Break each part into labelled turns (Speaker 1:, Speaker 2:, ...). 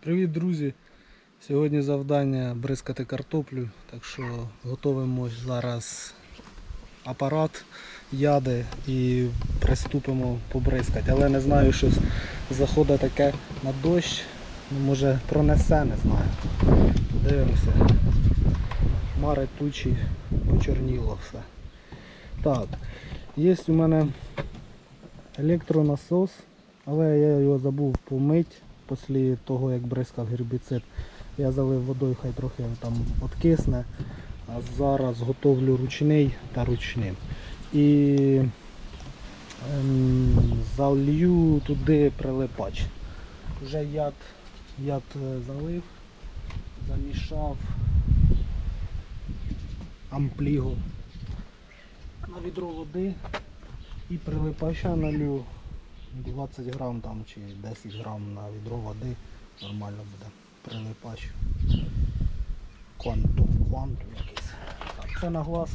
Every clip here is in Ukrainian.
Speaker 1: Привіт, друзі! Сьогодні завдання бризкати картоплю, так що готуємо зараз апарат, яди і приступимо побризкати. Але не знаю, що заходить таке на дощ, ну, може пронесе, не знаю. Дивимося. Хмари тучі, почорніло все. Так, є у мене електронасос, але я його забув помити після того, як бризкав гербіцид. Я залив водою, хай трохи там откисне. А зараз готовлю ручний та ручним. І ем, залью туди прилипач. Вже яд, яд е, залив, замішав амплігу на відро води і прилипача налю 20 грам там чи 10 грам на відро води нормально буде прилипач. Квантум, квантум якийсь. Так, це на глаз,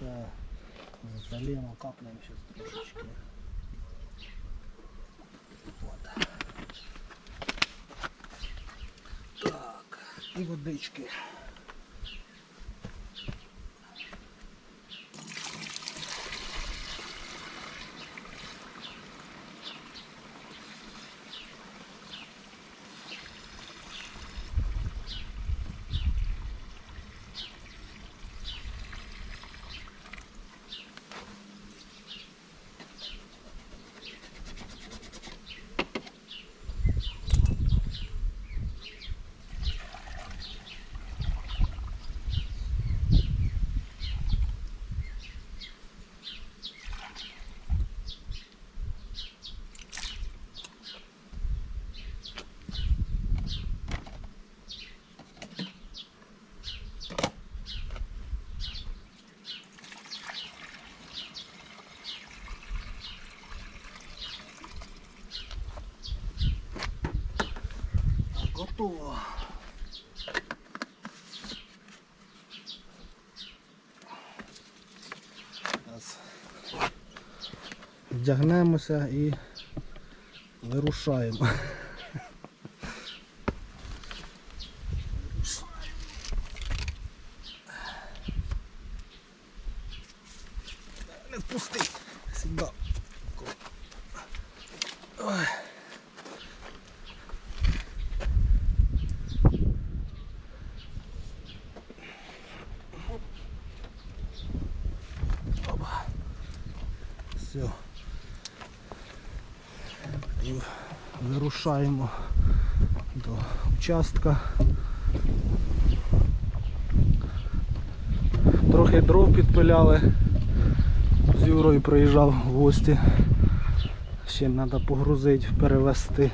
Speaker 1: це заліємо, капнемо зараз трошечки. От. Так, і водички. Так, готово. Зараз вдягнемося і вирушаємо. Не впусти. Сюда. Ой. Все. І вирушаємо до участка. Трохи дров підпиляли. З Юрою приїжджав в гості. Ще треба погрузити, перевезти.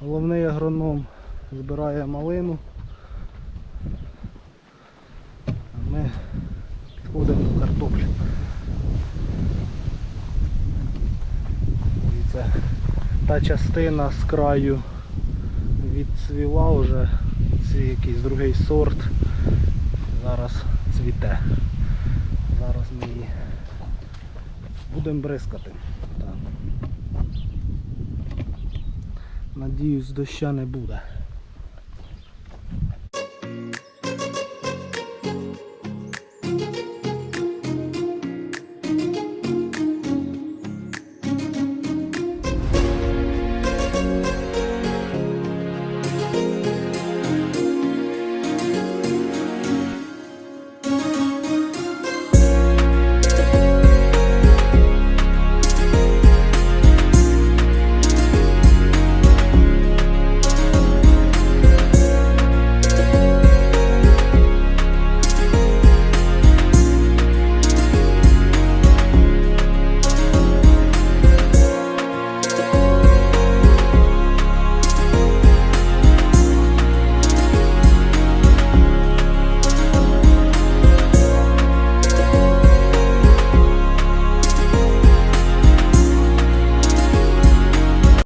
Speaker 1: Головний агроном збирає малину. А ми підходимо до картоплі. І це та частина з краю відцвіла вже, це якийсь другий сорт. Зараз цвіте. Зараз ми її будемо бризкати. Так. Надіюсь, доща не буде.